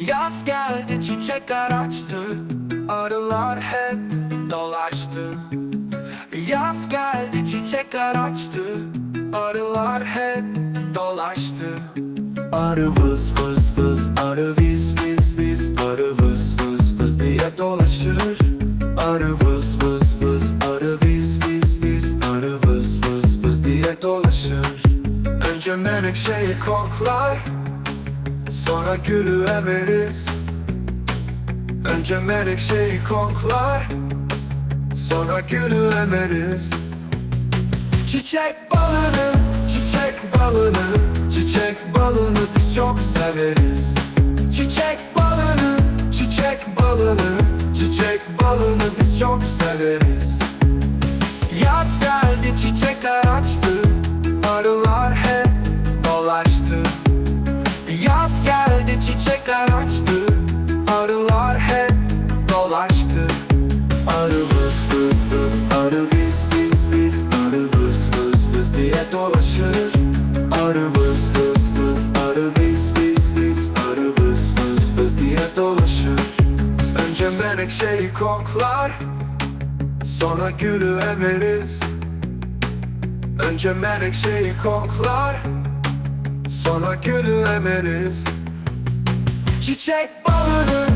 Yaz geldi çiçekler açtı Arılar hep dolaştı. Yaz geldi çiçekler açtı Arılar hep dolaştı. Arı vız vız vız Arı viz viz viz Arı vız vız vız diye dolaşır. Arı vız vız vız Arı viz viz viz Arı vız vız vız diye dolaşır. Önce menekşeyi koklar Sonra gülü emeriz Önce menekşeyi koklar Sonra gülü emeriz Çiçek balını, çiçek balını Çiçek balını biz çok severiz. Çiçek balını, çiçek balını Çiçek balını biz çok severiz. Yaz geldi çiçekler açtı dolaştı Arı vız vız vız Arı viz viz viz Arı vız vız vız diye dolaşır. Arı vız vız vız Arı viz viz viz Arı vız vız vız diye dolaşır. Önce menekşeyi koklar Sonra gülü emeriz. Önce menekşeyi koklar Sonra gülü emeriz. Çiçek balını,